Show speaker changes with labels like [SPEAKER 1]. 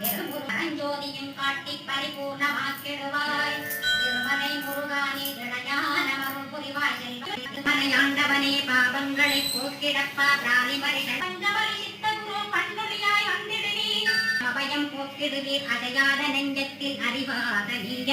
[SPEAKER 1] பெரும்புராஞ்சோதியும் காட்டி பரிபூர்ணமாக்கிடுவாய். திருமலை முருகானே இளையான புரிவாய். திருமலையாண்டவனே பாவங்களை போக்கிடப்பா பிராணிமரிகள் பங்கவலித்த அபயம் போக்கிடுவீர் அதையாத நெஞ்சத்தில் அறிவாத நீங்க